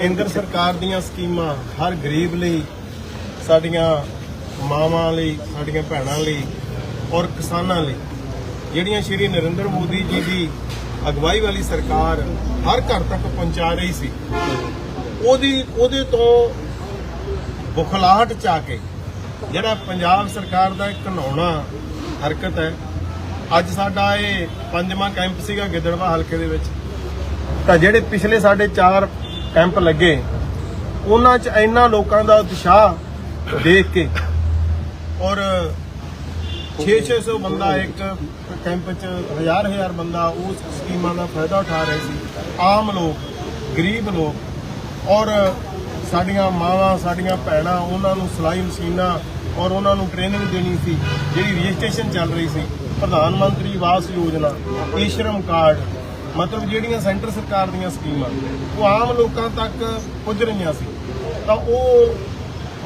ਕੇਂਦਰ ਸਰਕਾਰ ਦੀਆਂ ਸਕੀਮਾਂ ਹਰ ਗਰੀਬ ਲਈ, ਸਾਡੀਆਂ ਮਾਵਾਂ ਲਈ, ਸਾਡੀਆਂ ਭੈਣਾਂ ਲਈ ਔਰ ਕਿਸਾਨਾਂ ਲਈ, ਜਿਹੜੀਆਂ ਸ਼੍ਰੀ ਨਰਿੰਦਰ ਮੋਦੀ ਜੀ ਦੀ ਅਗਵਾਈ ਵਾਲੀ ਸਰਕਾਰ ਹਰ ਘਰ ਤੱਕ ਪਹੁੰਚਾ ਰਹੀ ਸੀ, ਉਹਦੀ, ਉਹਦੇ ਤੋਂ ਬੁਖਲਾਹਟ ਚ ਕੇ ਜਿਹੜਾ ਪੰਜਾਬ ਸਰਕਾਰ ਦਾ ਇੱਕ ਘਿਨਾਉਣਾ ਹਰਕਤ ਹੈ, ਅੱਜ ਸਾਡਾ ਇਹ ਪੰਜਵਾਂ ਕੈਂਪ ਸੀਗਾ ਗਿੱਦੜਵਾ ਹਲਕੇ ਦੇ ਵਿੱਚ, ਤਾਂ ਜਿਹੜੇ ਪਿਛਲੇ ਸਾਡੇ 4 ਕੈਂਪ ਲੱਗੇ। ਉਹਨਾਂ 'ਚ ਇੰਨਾ ਲੋਕਾਂ ਦਾ ਉਤਸ਼ਾਹ ਦੇਖ ਕੇ ਔਰ 6-600 ਬੰਦਾ ਇੱਕ ਕੈਂਪ 'ਚ ਹਜ਼ਾਰ ਹਜ਼ਾਰ ਬੰਦਾ ਉਸ ਸਕੀਮਾਂ ਦਾ ਫਾਇਦਾ ਉਠਾ ਰਹੇ ਸੀ। ਆਮ ਲੋਕ, ਗਰੀਬ ਲੋਕ ਔਰ ਸਾਡੀਆਂ ਮਾਵਾਂ, ਸਾਡੀਆਂ ਭੈਣਾਂ, ਉਹਨਾਂ ਨੂੰ ਸਿਲਾਈ ਮਸ਼ੀਨਾਂ ਔਰ ਉਹਨਾਂ ਨੂੰ ਟ੍ਰੇਨਿੰਗ ਦੇਣੀ ਸੀ, ਜਿਹੜੀ ਰਜਿਸਟ੍ਰੇਸ਼ਨ ਚੱਲ ਰਹੀ ਸੀ। ਪ੍ਰਧਾਨ ਮੰਤਰੀ ਆਵਾਸ ਯੋਜਨਾ, ਈਸ਼ਰਮ ਕਾਰਡ ਮਤਲਬ ਜਿਹੜੀਆਂ ਸੈਂਟਰ ਸਰਕਾਰ ਦੀਆਂ ਸਕੀਮਾਂ, ਉਹ ਆਮ ਲੋਕਾਂ ਤੱਕ ਪੁੱਜ ਰਹੀਆਂ ਸੀ। ਤਾਂ ਉਹ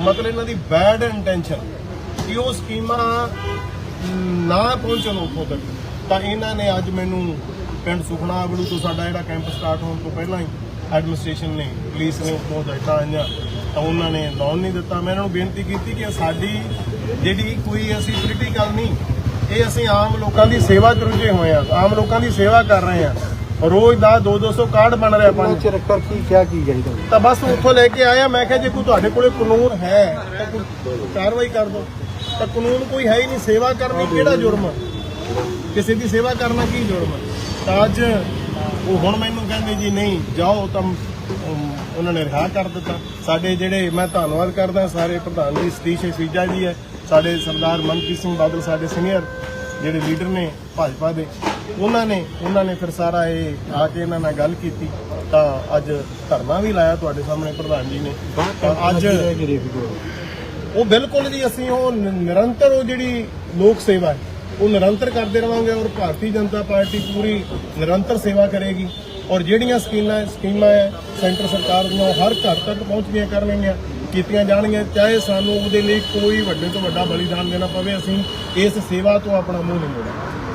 ਮਤਲਬ ਇਹਨਾਂ ਦੀ ਬੈਡ ਇੰਟੈਂਸ਼ਨ ਕਿ ਉਹ ਸਕੀਮਾਂ ਨਾ ਪਹੁੰਚਣ ਉੱਥੋਂ ਤੱਕ। ਤਾਂ ਇਹਨਾਂ ਨੇ ਅੱਜ ਮੈਨੂੰ ਪਿੰਡ ਸੁਖਣਾ ਅਗਲੂ ਤੋਂ ਸਾਡਾ ਜਿਹੜਾ ਕੈਂਪ ਸਟਾਰਟ ਹੋਣ ਤੋਂ ਪਹਿਲਾਂ ਹੀ ਐਡਮਿਨਿਸਟ੍ਰੇਸ਼ਨ ਨੇ ਪੁਲਿਸ ਨੇ ਉੱਥੋਂ ਹਦਾਇਤਾਂ ਆਈਆਂ। ਤਾਂ ਉਹਨਾਂ ਨੇ ਲਾਉਣ ਨਹੀਂ ਦਿੱਤਾ। ਮੈਂ ਇਹਨਾਂ ਨੂੰ ਬੇਨਤੀ ਕੀਤੀ ਕਿ ਸਾਡੀ ਜਿਹੜੀ ਕੋਈ ਅਸੀਂ ਪੋਲੀਟੀਕਲ ਨਹੀਂ, ਇਹ ਅਸੀਂ ਆਮ ਲੋਕਾਂ ਦੀ ਸੇਵਾ 'ਚ ਰੁੱਝੇ ਹੋਏ ਆ ਆਮ ਲੋਕਾਂ ਦੀ ਸੇਵਾ ਕਰ ਰਹੇ ਆ ਰੋਜ਼ ਦਾ 2-200 ਕਾਰਡ ਬਣ ਰਿਹਾ ਪੰਜ ਚ ਰੱਖਰ ਕੀ ਕਿਆ ਕੀ ਜਾਈਦਾ ਤਾਂ ਬਸ ਉੱਥੋਂ ਲੈ ਕੇ ਆਇਆ ਮੈਂ ਕਿਹਾ ਜੇ ਕੋਈ ਤੁਹਾਡੇ ਕੋਲੇ ਕਾਨੂੰਨ ਹੈ ਤਾਂ ਕੋਈ ਕਾਰਵਾਈ ਕਰ ਦਿਓ ਤਾਂ ਕਾਨੂੰਨ ਕੋਈ ਹੈ ਹੀ ਨਹੀਂ ਸੇਵਾ ਕਰਨੀ ਕਿਹੜਾ ਜੁਰਮ? ਕਿਸੇ ਦੀ ਸੇਵਾ ਕਰਨਾ ਕੀ ਜੁਰਮ? ਤਾਂ ਅੱਜ ਉਹ ਹੁਣ ਮੈਨੂੰ ਕਹਿੰਦੇ ਜੀ ਨਹੀਂ ਜਾਓ ਤਾਂ ਉਹਨਾਂ ਨੇ ਰਿਹਾ ਕਰ ਦਿੱਤਾ ਸਾਡੇ ਜਿਹੜੇ ਮੈਂ ਧੰਨਵਾਦ ਕਰਦਾ ਸਾਰੇ ਪ੍ਰਧਾਨ ਜੀ ਸਤੀਸ਼ ਸੀਜਾ ਜੀ ਹੈ ਸਾਡੇ ਸਰਦਾਰ ਮਨਪ੍ਰੀਤ ਸਿੰਘ ਬਾਦਲ ਸਾਡੇ ਸੀਨੀਅਰ ਜਿਹੜੇ ਲੀਡਰ ਨੇ ਭਾਜਪਾ ਦੇ ਉਹਨਾਂ ਨੇ ਉਹਨਾਂ ਨੇ ਫਿਰ ਸਾਰਾ ਇਹ ਆ ਕੇ ਇਹਨਾਂ ਨਾਲ ਗੱਲ ਕੀਤੀ। ਤਾਂ ਅੱਜ ਧਰਨਾ ਵੀ ਲਾਇਆ ਤੁਹਾਡੇ ਸਾਹਮਣੇ ਪ੍ਰਧਾਨ ਜੀ ਨੇ। ਤਾਂ ਅੱਜ ਉਹ ਬਿਲਕੁਲ ਜੀ ਅਸੀਂ ਉਹ ਨਿਰੰਤਰ ਉਹ ਜਿਹੜੀ ਲੋਕ ਸੇਵਾ ਹੈ ਉਹ ਨਿਰੰਤਰ ਕਰਦੇ ਰਵਾਂਗੇ ਔਰ ਭਾਰਤੀ ਜਨਤਾ ਪਾਰਟੀ ਪੂਰੀ ਨਿਰੰਤਰ ਸੇਵਾ ਕਰੇਗੀ। ਔਰ ਜਿਹੜੀਆਂ ਸਕੀਮਾਂ ਸਕੀਮਾਂ ਹੈ ਸੈਂਟਰ ਸਰਕਾਰ ਦੀਆਂ ਹਰ ਘਰ ਤੱਕ ਪਹੁੰਚਦੀਆਂ ਕਰਨਗੀਆਂ ਕੀਤੀਆਂ ਜਾਣਗੀਆਂ, ਚਾਹੇ ਸਾਨੂੰ ਉਹਦੇ ਲਈ ਕੋਈ ਵੱਡੇ ਤੋਂ ਵੱਡਾ ਬਲੀਦਾਨ ਦੇਣਾ ਪਵੇ, ਅਸੀਂ ਇਸ ਸੇਵਾ ਤੋਂ ਆਪਣਾ ਮੂੰਹ ਨਹੀਂ ਮੋੜਾਂਗੇ